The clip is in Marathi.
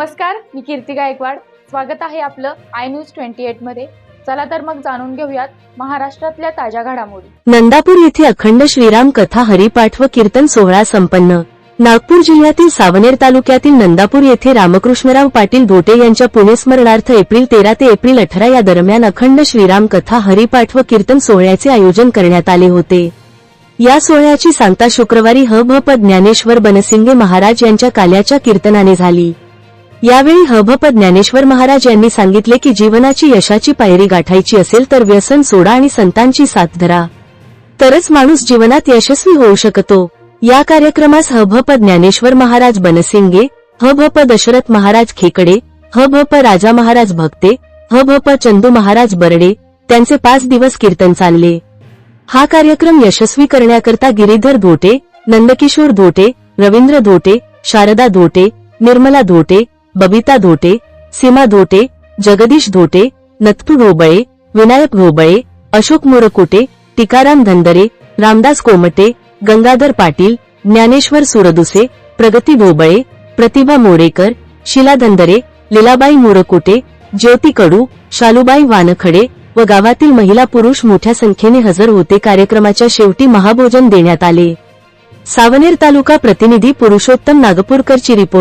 नमस्कार मी कीर्ती गायकवाड. स्वागत आहे आपलं आय न्यूज ट्वेंटी एटमध्ये. चला तर मग जाणून घेऊयात महाराष्ट्रातल्या ताज्या घडामोडी. नंदापूर येथे अखंड श्रीराम कथा हरिपाठ व कीर्तन सोहळा संपन्न. नागपूर जिल्ह्यातील सावनेर तालुक्यातील नंदापूर येथे रामकृष्णराव पाटील धोटे यांच्या पुण्यस्मरणार्थ एप्रिल तेरा ते एप्रिल अठरा या दरम्यान अखंड श्रीराम कथा हरिपाठ व कीर्तन सोहळ्याचे आयोजन करण्यात आले होते. या सोहळ्याची सांगता शुक्रवारी ह भ ज्ञानेश्वर बनसिंगे महाराज यांच्या काल्याच्या कीर्तनाने झाली. यावेळी हभप ज्ञानेश्वर महाराज यांनी सांगितले की जीवनाची यशाची पायरी गाठायची असेल तर व्यसन सोडा आणि संतांची साथ धरा. तरच माणूस जीवनात यशस्वी होऊ शकतो. या कार्यक्रमास हभप ज्ञानेश्वर महाराज बनसिंगे हभप दशरथ महाराज खेकडे हभप राजा महाराज भक्ते हभप चंदू महाराज बर्डे त्यांचे पाच दिवस कीर्तन चालले. हा कार्यक्रम यशस्वी करण्याकरता गिरीधर धोटे नंदकिशोर धोटे रवींद्र धोटे शारदा धोटे निर्मला धोटे बबिता धोटे सीमा धोटे जगदीश धोटे नथू ढोबळे विनायक ढोबळे अशोक मोरकोटे टिकाराम धंदरे रामदास कोमटे गंगाधर पाटील ज्ञानेश्वर सुरदुसे प्रगती ढोबळे प्रतिभा मोरेकर शिला धंदरे लीलाबाई मोरकोटे ज्योती कडू शालूबाई वानखडे व गावातील महिला पुरुष मोठ्या संख्येने हजर होते कार्यक्रमाच्या शेवटी महाभोजन देण्यात आले. सावनेर तालुका प्रतिनिधी पुरुषोत्तम नागपूरकरची रिपोर्ट.